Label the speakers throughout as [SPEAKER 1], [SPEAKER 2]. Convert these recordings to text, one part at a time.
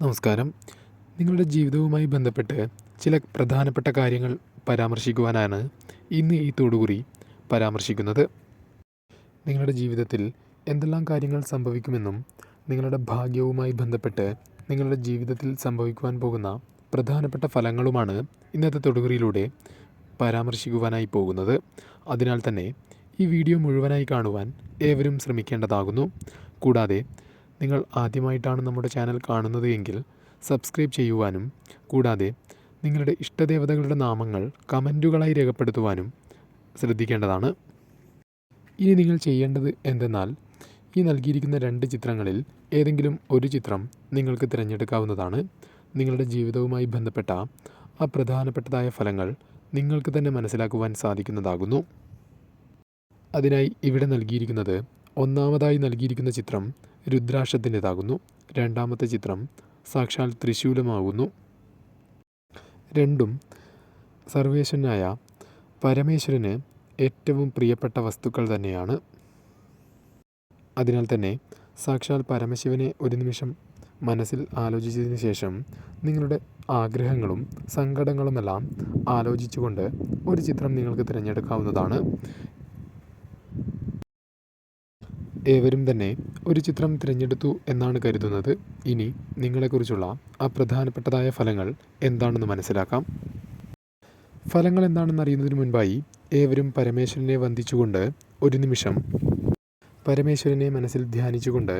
[SPEAKER 1] നമസ്കാരം. നിങ്ങളുടെ ജീവിതവുമായി ബന്ധപ്പെട്ട് ചില പ്രധാനപ്പെട്ട കാര്യങ്ങൾ പരാമർശിക്കുവാനാണ് ഇന്ന് ഈ തൊടുകുറി പരാമർശിക്കുന്നത്. നിങ്ങളുടെ ജീവിതത്തിൽ എന്തെല്ലാം കാര്യങ്ങൾ സംഭവിക്കുമെന്നും നിങ്ങളുടെ ഭാഗ്യവുമായി ബന്ധപ്പെട്ട് നിങ്ങളുടെ ജീവിതത്തിൽ സംഭവിക്കുവാൻ പോകുന്ന പ്രധാനപ്പെട്ട ഫലങ്ങളുമാണ് ഇന്നത്തെ തൊടുകുറിയിലൂടെ പരാമർശിക്കുവാനായി പോകുന്നത്. അതിനാൽ തന്നെ ഈ വീഡിയോ മുഴുവനായി കാണുവാൻ ഏവരും ശ്രമിക്കേണ്ടതാകുന്നു. കൂടാതെ നിങ്ങൾ ആദ്യമായിട്ടാണ് നമ്മുടെ ചാനൽ കാണുന്നത് എങ്കിൽ സബ്സ്ക്രൈബ് ചെയ്യുവാനും കൂടാതെ നിങ്ങളുടെ ഇഷ്ടദേവതകളുടെ നാമങ്ങൾ കമന്റുകളായി രേഖപ്പെടുത്തുവാനും ശ്രദ്ധിക്കേണ്ടതാണ്. ഇനി നിങ്ങൾ ചെയ്യേണ്ടത് എന്തെന്നാൽ ഈ നൽകിയിരിക്കുന്ന രണ്ട് ചിത്രങ്ങളിൽ ഏതെങ്കിലും ഒരു ചിത്രം നിങ്ങൾക്ക് തിരഞ്ഞെടുക്കാവുന്നതാണ്. നിങ്ങളുടെ ജീവിതവുമായി ബന്ധപ്പെട്ട ആ പ്രധാനപ്പെട്ടതായ ഫലങ്ങൾ നിങ്ങൾക്ക് തന്നെ മനസ്സിലാക്കുവാൻ സാധിക്കുന്നതാകുന്നു. അതിനായി ഇവിടെ നൽകിയിരിക്കുന്നത് ഒന്നാമതായി നൽകിയിരിക്കുന്ന ചിത്രം രുദ്രാക്ഷത്തിന്റെതാകുന്നു. രണ്ടാമത്തെ ചിത്രം സാക്ഷാൽ ത്രിശൂലമാകുന്നു. രണ്ടും സർവേശ്വരനായ പരമേശ്വരന് ഏറ്റവും പ്രിയപ്പെട്ട വസ്തുക്കൾ തന്നെയാണ്. അതിനാൽ തന്നെ സാക്ഷാൽ പരമശിവനെ ഒരു നിമിഷം മനസ്സിൽ ആലോചിച്ചതിന് ശേഷം നിങ്ങളുടെ ആഗ്രഹങ്ങളും സങ്കടങ്ങളുമെല്ലാം ആലോചിച്ചുകൊണ്ട് ഒരു ചിത്രം നിങ്ങൾക്ക് തിരഞ്ഞെടുക്കാവുന്നതാണ്. ഏവരും തന്നെ ഒരു ചിത്രം തിരഞ്ഞെടുത്തു എന്നാണ് കരുതുന്നത്. ഇനി നിങ്ങളെക്കുറിച്ചുള്ള ആ പ്രധാനപ്പെട്ടതായ ഫലങ്ങൾ എന്താണെന്ന് മനസ്സിലാക്കാം. ഫലങ്ങൾ എന്താണെന്ന് അറിയുന്നതിന് മുൻപായി ഏവരും പരമേശ്വരനെ വന്ദിച്ചുകൊണ്ട് ഒരു നിമിഷം പരമേശ്വരനെ മനസ്സിൽ ധ്യാനിച്ചുകൊണ്ട്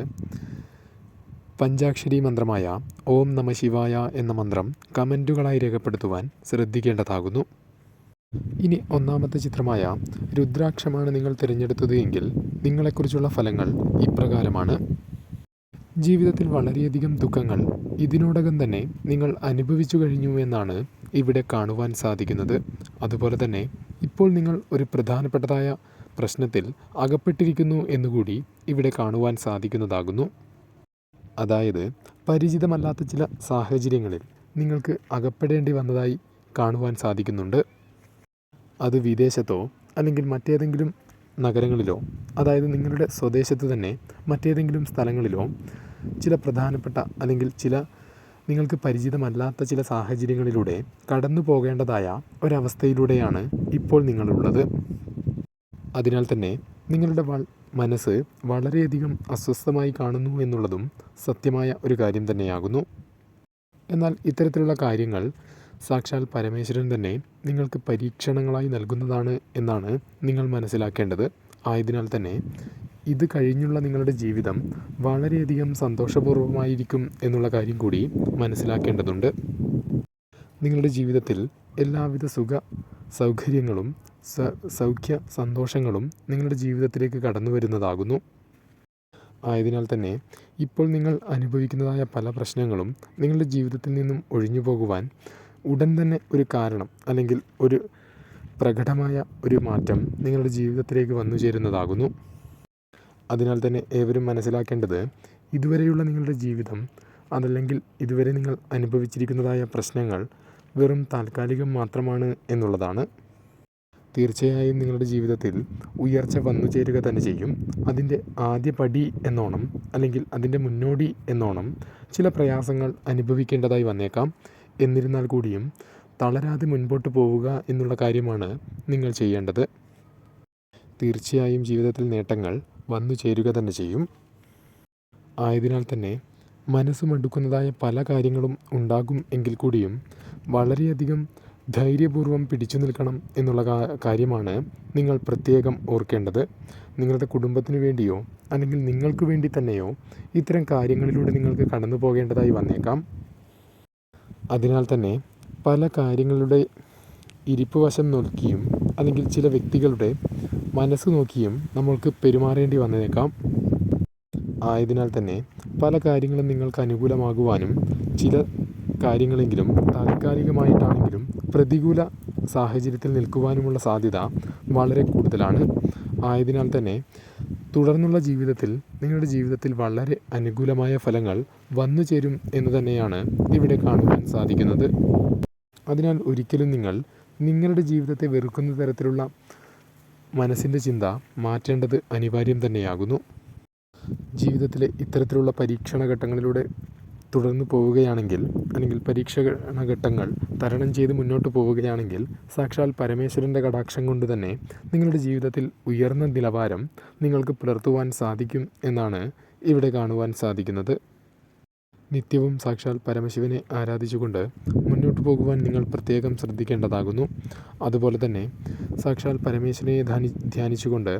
[SPEAKER 1] പഞ്ചാക്ഷരി മന്ത്രമായ ഓം നമ ശിവായ എന്ന മന്ത്രം കമന്റുകളായി രേഖപ്പെടുത്തുവാൻ ശ്രദ്ധിക്കേണ്ടതാകുന്നു. ഇനി ഒന്നാമത്തെ ചിത്രമായ രുദ്രാക്ഷമാണ് നിങ്ങൾ തിരഞ്ഞെടുത്തത് എങ്കിൽ നിങ്ങളെക്കുറിച്ചുള്ള ഫലങ്ങൾ ഇപ്രകാരമാണ്. ജീവിതത്തിൽ വളരെയധികം ദുഃഖങ്ങൾ ഇതിനോടകം തന്നെ നിങ്ങൾ അനുഭവിച്ചു കഴിഞ്ഞു എന്നാണ് ഇവിടെ കാണുവാൻ സാധിക്കുന്നത്. അതുപോലെ തന്നെ ഇപ്പോൾ നിങ്ങൾ ഒരു പ്രധാനപ്പെട്ടതായ പ്രശ്നത്തിൽ അകപ്പെട്ടിരിക്കുന്നു എന്നുകൂടി ഇവിടെ കാണുവാൻ സാധിക്കുന്നതാകുന്നു. അതായത് പരിചിതമല്ലാത്ത ചില സാഹചര്യങ്ങളിൽ നിങ്ങൾക്ക് അകപ്പെടേണ്ടി വന്നതായി കാണുവാൻ സാധിക്കുന്നുണ്ട്. അത് വിദേശത്തോ അല്ലെങ്കിൽ മറ്റേതെങ്കിലും നഗരങ്ങളിലോ അതായത് നിങ്ങളുടെ സ്വദേശത്ത് തന്നെ മറ്റേതെങ്കിലും സ്ഥലങ്ങളിലോ ചില പ്രധാനപ്പെട്ട അല്ലെങ്കിൽ ചില നിങ്ങൾക്ക് പരിചിതമല്ലാത്ത ചില സാഹചര്യങ്ങളിലൂടെ കടന്നു പോകേണ്ടതായ ഒരവസ്ഥയിലൂടെയാണ് ഇപ്പോൾ നിങ്ങളുള്ളത്. അതിനാൽ തന്നെ നിങ്ങളുടെ മനസ്സ് വളരെയധികം അസ്വസ്ഥമായി കാണുന്നു എന്നുള്ളതും സത്യമായ ഒരു കാര്യം തന്നെയാകുന്നു. എന്നാൽ ഇത്തരത്തിലുള്ള കാര്യങ്ങൾ സാക്ഷാൽ പരമേശ്വരൻ തന്നെ നിങ്ങൾക്ക് പരീക്ഷണങ്ങളായി നൽകുന്നതാണ് എന്നാണ് നിങ്ങൾ മനസ്സിലാക്കേണ്ടത്. ആയതിനാൽ തന്നെ ഇത് കഴിഞ്ഞുള്ള നിങ്ങളുടെ ജീവിതം വളരെയധികം സന്തോഷപൂർവമായിരിക്കും എന്നുള്ള കാര്യം കൂടി മനസ്സിലാക്കേണ്ടതുണ്ട്. നിങ്ങളുടെ ജീവിതത്തിൽ എല്ലാവിധ സുഖ സൗകര്യങ്ങളും സൗഖ്യ സന്തോഷങ്ങളും നിങ്ങളുടെ ജീവിതത്തിലേക്ക് കടന്നു വരുന്നതാകുന്നു. ആയതിനാൽ തന്നെ ഇപ്പോൾ നിങ്ങൾ അനുഭവിക്കുന്നതായ പല പ്രശ്നങ്ങളും നിങ്ങളുടെ ജീവിതത്തിൽ നിന്നും ഒഴിഞ്ഞു പോകുവാൻ ഉടൻ തന്നെ ഒരു കാരണം അല്ലെങ്കിൽ ഒരു പ്രകടമായ ഒരു മാറ്റം നിങ്ങളുടെ ജീവിതത്തിലേക്ക് വന്നു ചേരുന്നതാകുന്നു. അതിനാൽ തന്നെ ഏവരും മനസ്സിലാക്കേണ്ടത് ഇതുവരെയുള്ള നിങ്ങളുടെ ജീവിതം അതല്ലെങ്കിൽ ഇതുവരെ നിങ്ങൾ അനുഭവിച്ചിരിക്കുന്നതായ പ്രശ്നങ്ങൾ വെറും താൽക്കാലികം മാത്രമാണ് എന്നുള്ളതാണ്. തീർച്ചയായും നിങ്ങളുടെ ജീവിതത്തിൽ ഉയർച്ച വന്നു ചേരുക തന്നെ ചെയ്യും. അതിന്റെ ആദ്യ പടി എന്നോണം അല്ലെങ്കിൽ അതിന്റെ മുന്നോടി എന്നോണം ചില പ്രയാസങ്ങൾ അനുഭവിക്കേണ്ടതായി വന്നേക്കാം. എന്നിരുന്നാൽ കൂടിയും തളരാതെ മുൻപോട്ട് പോവുക എന്നുള്ള കാര്യമാണ് നിങ്ങൾ ചെയ്യേണ്ടത്. തീർച്ചയായും ജീവിതത്തിൽ നേട്ടങ്ങൾ വന്നു ചേരുക തന്നെ ചെയ്യും. ആയതിനാൽ തന്നെ മനസ്സ് മടുക്കുന്നതായ പല കാര്യങ്ങളും ഉണ്ടാകും എങ്കിൽ കൂടിയും വളരെയധികം ധൈര്യപൂർവം പിടിച്ചു നിൽക്കണം എന്നുള്ള കാര്യമാണ് നിങ്ങൾ പ്രത്യേകം ഓർക്കേണ്ടത്. നിങ്ങളുടെ കുടുംബത്തിന് വേണ്ടിയോ അല്ലെങ്കിൽ നിങ്ങൾക്ക് വേണ്ടി തന്നെയോ ഇത്തരം കാര്യങ്ങളിലൂടെ നിങ്ങൾക്ക് കടന്നു പോകേണ്ടതായി വന്നേക്കാം. അതിനാൽ തന്നെ പല കാര്യങ്ങളുടെ ഇരിപ്പ് വശം നോക്കിയും അല്ലെങ്കിൽ ചില വ്യക്തികളുടെ മനസ്സ് നോക്കിയും നമ്മൾക്ക് പെരുമാറേണ്ടി വന്നേക്കാം. ആയതിനാൽ തന്നെ പല കാര്യങ്ങളും നിങ്ങൾക്ക് അനുകൂലമാകുവാനും ചില കാര്യങ്ങളെങ്കിലും താൽക്കാലികമായിട്ടാണെങ്കിലും പ്രതികൂല സാഹചര്യത്തിൽ നിൽക്കുവാനുമുള്ള സാധ്യത വളരെ കൂടുതലാണ്. ആയതിനാൽ തന്നെ തുടർന്നുള്ള ജീവിതത്തിൽ നിങ്ങളുടെ ജീവിതത്തിൽ വളരെ അനുകൂലമായ ഫലങ്ങൾ വന്നു ചേരും എന്ന് തന്നെയാണ് ഇവിടെ കാണുവാൻ സാധിക്കുന്നത്. അതിനാൽ ഒരിക്കലും നിങ്ങൾ നിങ്ങളുടെ ജീവിതത്തെ വെറുക്കുന്ന തരത്തിലുള്ള മനസ്സിന്റെ ചിന്ത മാറ്റേണ്ടത് അനിവാര്യം തന്നെയാകുന്നു. ജീവിതത്തിലെ ഇത്തരത്തിലുള്ള പരീക്ഷണ ഘട്ടങ്ങളിലൂടെ തുടർന്ന് പോവുകയാണെങ്കിൽ അല്ലെങ്കിൽ പരീക്ഷണ ഘട്ടങ്ങൾ തരണം ചെയ്ത് മുന്നോട്ട് പോവുകയാണെങ്കിൽ സാക്ഷാൽ പരമേശ്വരന്റെ കടാക്ഷം കൊണ്ട് തന്നെ നിങ്ങളുടെ ജീവിതത്തിൽ ഉയർന്ന നിലവാരം നിങ്ങൾക്ക് പുലർത്തുവാൻ സാധിക്കും എന്നാണ് ഇവിടെ കാണുവാൻ സാധിക്കുന്നത്. നിത്യവും സാക്ഷാൽ പരമശിവനെ ആരാധിച്ചുകൊണ്ട് മുന്നോട്ട് പോകുവാൻ നിങ്ങൾ പ്രത്യേകം ശ്രദ്ധിക്കേണ്ടതാകുന്നു. അതുപോലെ തന്നെ സാക്ഷാൽ പരമേശ്വരനെ ധ്യാനി ധ്യാനിച്ചുകൊണ്ട്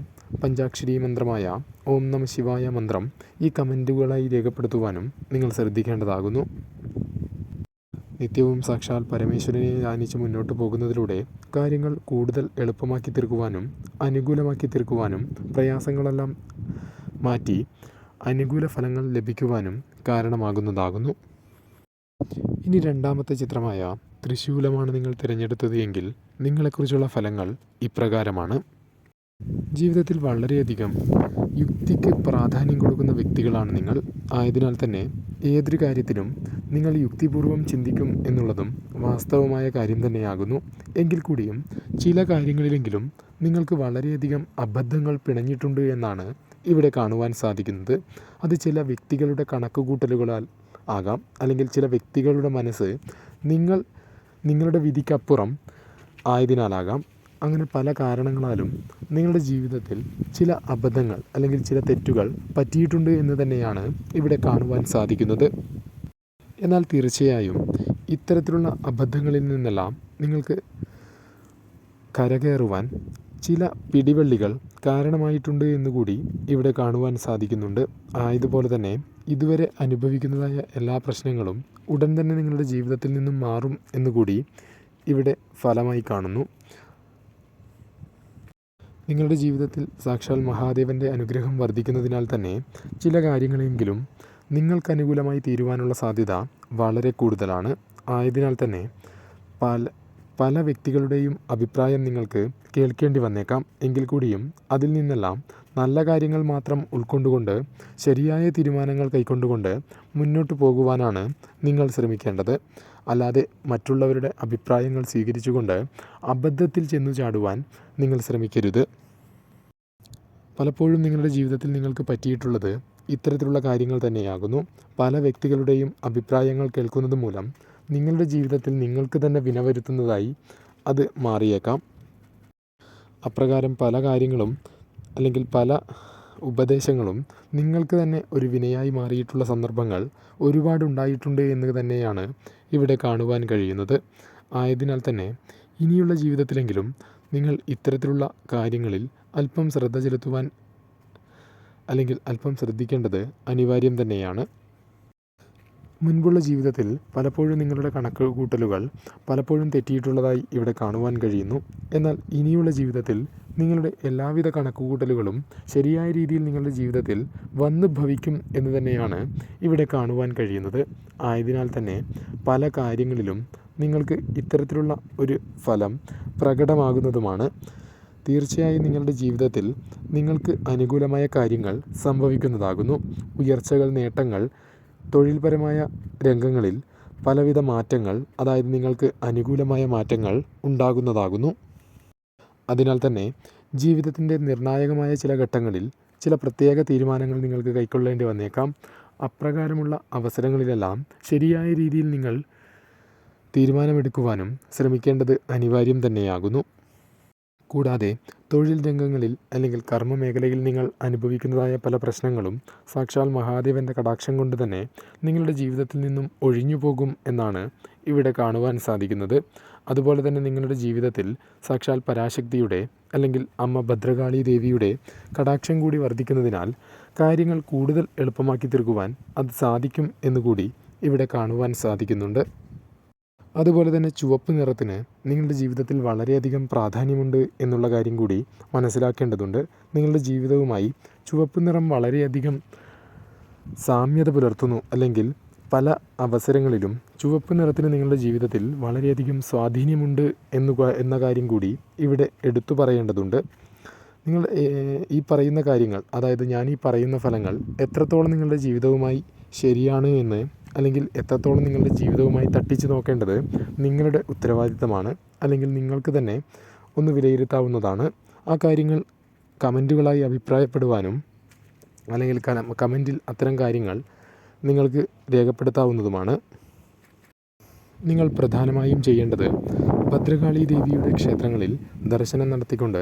[SPEAKER 1] പഞ്ചാക്ഷരി മന്ത്രമായ ഓം നമ ശിവായ മന്ത്രം ഈ കമന്റുകളായി രേഖപ്പെടുത്തുവാനും നിങ്ങൾ ശ്രദ്ധിക്കേണ്ടതാകുന്നു. നിത്യവും സാക്ഷാൽ പരമേശ്വരനെ ധ്യാനിച്ച് മുന്നോട്ട് പോകുന്നതിലൂടെ കാര്യങ്ങൾ കൂടുതൽ എളുപ്പമാക്കി തീർക്കുവാനും അനുകൂലമാക്കി തീർക്കുവാനും പ്രയാസങ്ങളെല്ലാം മാറ്റി അനുകൂല ഫലങ്ങൾ ലഭിക്കുവാനും കാരണമാകുന്നതാകുന്നു. ഇനി രണ്ടാമത്തെ ചിത്രമായ തൃശൂലമാണ് നിങ്ങൾ തിരഞ്ഞെടുത്തത് എങ്കിൽ നിങ്ങളെക്കുറിച്ചുള്ള ഫലങ്ങൾ ഇപ്രകാരമാണ്. ജീവിതത്തിൽ വളരെയധികം യുക്തിക്ക് പ്രാധാന്യം കൊടുക്കുന്ന വ്യക്തികളാണ് നിങ്ങൾ. ആയതിനാൽ തന്നെ ഏതൊരു കാര്യത്തിനും നിങ്ങൾ യുക്തിപൂർവം ചിന്തിക്കും എന്നുള്ളതും വാസ്തവമായ കാര്യം തന്നെയാകുന്നു. എങ്കിൽ കൂടിയും ചില കാര്യങ്ങളിലെങ്കിലും നിങ്ങൾക്ക് വളരെയധികം അബദ്ധങ്ങൾ പിണഞ്ഞിട്ടുണ്ട് എന്നാണ് ഇവിടെ കാണുവാൻ സാധിക്കുന്നത് അത് ചില വ്യക്തികളുടെ കണക്കുകൂട്ടലുകളാൽ ആകാം. അല്ലെങ്കിൽ ചില വ്യക്തികളുടെ മനസ്സ് നിങ്ങൾ നിങ്ങളുടെ വിധിക്കപ്പുറം ആയതിനാലാകാം. അങ്ങനെ പല കാരണങ്ങളാലും നിങ്ങളുടെ ജീവിതത്തിൽ ചില അബദ്ധങ്ങൾ അല്ലെങ്കിൽ ചില തെറ്റുകൾ പറ്റിയിട്ടുണ്ട് എന്ന് തന്നെയാണ് ഇവിടെ കാണുവാൻ സാധിക്കുന്നത്. എന്നാൽ തീർച്ചയായും ഇത്തരത്തിലുള്ള അബദ്ധങ്ങളിൽ നിന്നെല്ലാം നിങ്ങൾക്ക് കരകയറുവാൻ ചില പിടിവള്ളികൾ കാരണമായിട്ടുണ്ട് എന്നുകൂടി ഇവിടെ കാണുവാൻ സാധിക്കുന്നുണ്ട്. ആയതുപോലെ തന്നെ ഇതുവരെ അനുഭവിക്കുന്നതായ എല്ലാ പ്രശ്നങ്ങളും ഉടൻ തന്നെ നിങ്ങളുടെ ജീവിതത്തിൽ നിന്നും മാറും എന്നുകൂടി ഇവിടെ ഫലമായി കാണുന്നു. നിങ്ങളുടെ ജീവിതത്തിൽ സാക്ഷാൽ മഹാദേവന്റെ അനുഗ്രഹം വർദ്ധിക്കുന്നതിനാൽ തന്നെ ചില കാര്യങ്ങളെങ്കിലും നിങ്ങൾക്ക് അനുകൂലമായി തീരുവാനുള്ള സാധ്യത വളരെ കൂടുതലാണ്. ആയതിനാൽ തന്നെ പല പല വ്യക്തികളുടെയും അഭിപ്രായം നിങ്ങൾക്ക് കേൾക്കേണ്ടി വന്നേക്കാം. എങ്കിൽ കൂടിയും അതിൽ നിന്നെല്ലാം നല്ല കാര്യങ്ങൾ മാത്രം ഉൾക്കൊണ്ടുകൊണ്ട് ശരിയായ തീരുമാനങ്ങൾ കൈക്കൊണ്ടുകൊണ്ട് മുന്നോട്ട് പോകുവാനാണ് നിങ്ങൾ ശ്രമിക്കേണ്ടത്. അല്ലാതെ മറ്റുള്ളവരുടെ അഭിപ്രായങ്ങൾ സ്വീകരിച്ചുകൊണ്ട് അബദ്ധത്തിൽ ചെന്നു ചാടുവാൻ നിങ്ങൾ ശ്രമിക്കരുത്. പലപ്പോഴും നിങ്ങളുടെ ജീവിതത്തിൽ നിങ്ങൾക്ക് പറ്റിയിട്ടുള്ളത് ഇത്തരത്തിലുള്ള കാര്യങ്ങൾ തന്നെയാകുന്നു. പല വ്യക്തികളുടെയും അഭിപ്രായങ്ങൾ കേൾക്കുന്നത് മൂലം നിങ്ങളുടെ ജീവിതത്തിൽ നിങ്ങൾക്ക് തന്നെ വിന വരുത്തുന്നതായി അത് മാറിയേക്കാം. അപ്രകാരം പല കാര്യങ്ങളും അല്ലെങ്കിൽ പല ഉപദേശങ്ങളും നിങ്ങൾക്ക് തന്നെ ഒരു വിനയായി മാറിയിട്ടുള്ള സന്ദർഭങ്ങൾ ഒരുപാട് ഉണ്ടായിട്ടുണ്ട് എന്ന് തന്നെയാണ് ഇവിടെ കാണുവാൻ കഴിയുന്നത്. ആയതിനാൽ തന്നെ ഇനിയുള്ള ജീവിതത്തിലെങ്കിലും നിങ്ങൾ ഇത്തരത്തിലുള്ള കാര്യങ്ങളിൽ അല്പം ശ്രദ്ധ ചെലുത്തുവാൻ അല്ലെങ്കിൽ അല്പം ശ്രദ്ധിക്കേണ്ടത് അനിവാര്യം തന്നെയാണ്. മുൻപുള്ള ജീവിതത്തിൽ പലപ്പോഴും നിങ്ങളുടെ കണക്ക് കൂട്ടലുകൾ പലപ്പോഴും തെറ്റിയിട്ടുള്ളതായി ഇവിടെ കാണുവാൻ കഴിയുന്നു. എന്നാൽ ഇനിയുള്ള ജീവിതത്തിൽ നിങ്ങളുടെ എല്ലാവിധ കണക്കുകൂട്ടലുകളും ശരിയായ രീതിയിൽ നിങ്ങളുടെ ജീവിതത്തിൽ വന്ന് ഭവിക്കും എന്ന് തന്നെയാണ് ഇവിടെ കാണുവാൻ കഴിയുന്നത്. ആയതിനാൽ തന്നെ പല കാര്യങ്ങളിലും നിങ്ങൾക്ക് ഇത്തരത്തിലുള്ള ഒരു ഫലം പ്രകടമാകുന്നതുമാണ്. തീർച്ചയായും നിങ്ങളുടെ ജീവിതത്തിൽ നിങ്ങൾക്ക് അനുകൂലമായ കാര്യങ്ങൾ സംഭവിക്കുന്നതാകുന്നു. ഉയർച്ചകൾ നേട്ടങ്ങൾ തൊഴിൽപരമായ രംഗങ്ങളിൽ പലവിധ മാറ്റങ്ങൾ അതായത് നിങ്ങൾക്ക് അനുകൂലമായ മാറ്റങ്ങൾ ഉണ്ടാകുന്നതാകുന്നു. അതിനാൽ തന്നെ ജീവിതത്തിന്റെ നിർണായകമായ ചില ഘട്ടങ്ങളിൽ ചില പ്രത്യേക തീരുമാനങ്ങൾ നിങ്ങൾക്ക് കൈക്കൊള്ളേണ്ടി വന്നേക്കാം. അപ്രകാരമുള്ള അവസരങ്ങളിലെല്ലാം ശരിയായ രീതിയിൽ നിങ്ങൾ തീരുമാനമെടുക്കുവാനും ശ്രമിക്കേണ്ടത് അനിവാര്യം തന്നെയാകുന്നു. കൂടാതെ തൊഴിൽ രംഗങ്ങളിൽ അല്ലെങ്കിൽ കർമ്മ മേഖലയിൽ നിങ്ങൾ അനുഭവിക്കുന്നതായ പല പ്രശ്നങ്ങളും സാക്ഷാൽ മഹാദേവന്റെ കടാക്ഷം കൊണ്ട് തന്നെ നിങ്ങളുടെ ജീവിതത്തിൽ നിന്നും ഒഴിഞ്ഞു പോകും എന്നാണ് ഇവിടെ കാണുവാൻ സാധിക്കുന്നത്. അതുപോലെ തന്നെ നിങ്ങളുടെ ജീവിതത്തിൽ സാക്ഷാൽ പരാശക്തിയുടെ അല്ലെങ്കിൽ അമ്മ ഭദ്രകാളി ദേവിയുടെ കടാക്ഷം കൂടി വർദ്ധിക്കുന്നതിനാൽ കാര്യങ്ങൾ കൂടുതൽ എളുപ്പമാക്കി തീർക്കുവാൻ അത് സാധിക്കും എന്നുകൂടി ഇവിടെ കാണുവാൻ സാധിക്കുന്നുണ്ട്. അതുപോലെ തന്നെ ചുവപ്പ് നിറത്തിന് നിങ്ങളുടെ ജീവിതത്തിൽ വളരെയധികം പ്രാധാന്യമുണ്ട് എന്നുള്ള കാര്യം കൂടി മനസ്സിലാക്കേണ്ടതുണ്ട്. നിങ്ങളുടെ ജീവിതവുമായി ചുവപ്പ് നിറം വളരെയധികം സാമ്യത പുലർത്തുന്നു. അല്ലെങ്കിൽ പല അവസരങ്ങളിലും ചുവപ്പ് നിറത്തിന് നിങ്ങളുടെ ജീവിതത്തിൽ വളരെയധികം സ്വാധീനമുണ്ട് എന്നു എന്ന കാര്യം കൂടി ഇവിടെ എടുത്തു പറയേണ്ടതുണ്ട്. നിങ്ങൾ ഈ പറയുന്ന കാര്യങ്ങൾ അതായത് ഞാൻ ഈ പറയുന്ന ഫലങ്ങൾ എത്രത്തോളം നിങ്ങളുടെ ജീവിതവുമായി ശരിയാണ് എന്ന് അല്ലെങ്കിൽ എത്രത്തോളം നിങ്ങളുടെ ജീവിതവുമായി തട്ടിച്ച് നോക്കേണ്ടത് നിങ്ങളുടെ ഉത്തരവാദിത്തമാണ് അല്ലെങ്കിൽ നിങ്ങൾക്ക് തന്നെ ഒന്ന് വിലയിരുത്താവുന്നതാണ്. ആ കാര്യങ്ങൾ കമന്റുകളായി അഭിപ്രായപ്പെടുവാനും അല്ലെങ്കിൽ കമന്റിൽ അത്തരം കാര്യങ്ങൾ നിങ്ങൾക്ക് രേഖപ്പെടുത്താവുന്നതുമാണ്. നിങ്ങൾ പ്രധാനമായും ചെയ്യേണ്ടത് ഭദ്രകാളി ദേവിയുടെ ക്ഷേത്രങ്ങളിൽ ദർശനം നടത്തിക്കൊണ്ട്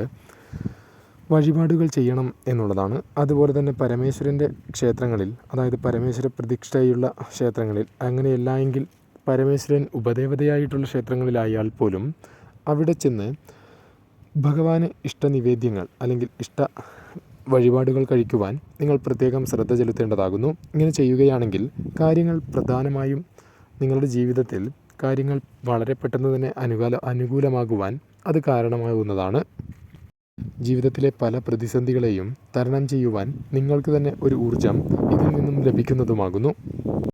[SPEAKER 1] വഴിപാടുകൾ ചെയ്യണം എന്നുള്ളതാണ്. അതുപോലെ തന്നെ പരമേശ്വരന്റെ ക്ഷേത്രങ്ങളിൽ അതായത് പരമേശ്വര പ്രതിഷ്ഠയുള്ള ക്ഷേത്രങ്ങളിൽ അങ്ങനെയല്ല എങ്കിൽ പരമേശ്വരൻ ഉപദേവതയായിട്ടുള്ള ക്ഷേത്രങ്ങളിലായാൽ പോലും അവിടെ ചെന്ന് ഭഗവാന് ഇഷ്ടനിവേദ്യങ്ങൾ അല്ലെങ്കിൽ ഇഷ്ട വഴിപാടുകൾ കഴിക്കുവാൻ നിങ്ങൾ പ്രത്യേകം ശ്രദ്ധ ചെലുത്തേണ്ടതാകുന്നു. ഇങ്ങനെ ചെയ്യുകയാണെങ്കിൽ കാര്യങ്ങൾ പ്രധാനമായും നിങ്ങളുടെ ജീവിതത്തിൽ കാര്യങ്ങൾ വളരെ പെട്ടെന്ന് തന്നെ അനുകൂല അനുകൂലമാകുവാൻ അത് കാരണമാകുന്നതാണ് ജീവിതത്തിലെ പല പ്രതിസന്ധികളെയും തരണം ചെയ്യുവാൻ നിങ്ങൾക്ക് തന്നെ ഒരു ഊർജം ഇതിൽ നിന്നും ലഭിക്കുന്നതുമാകുന്നു.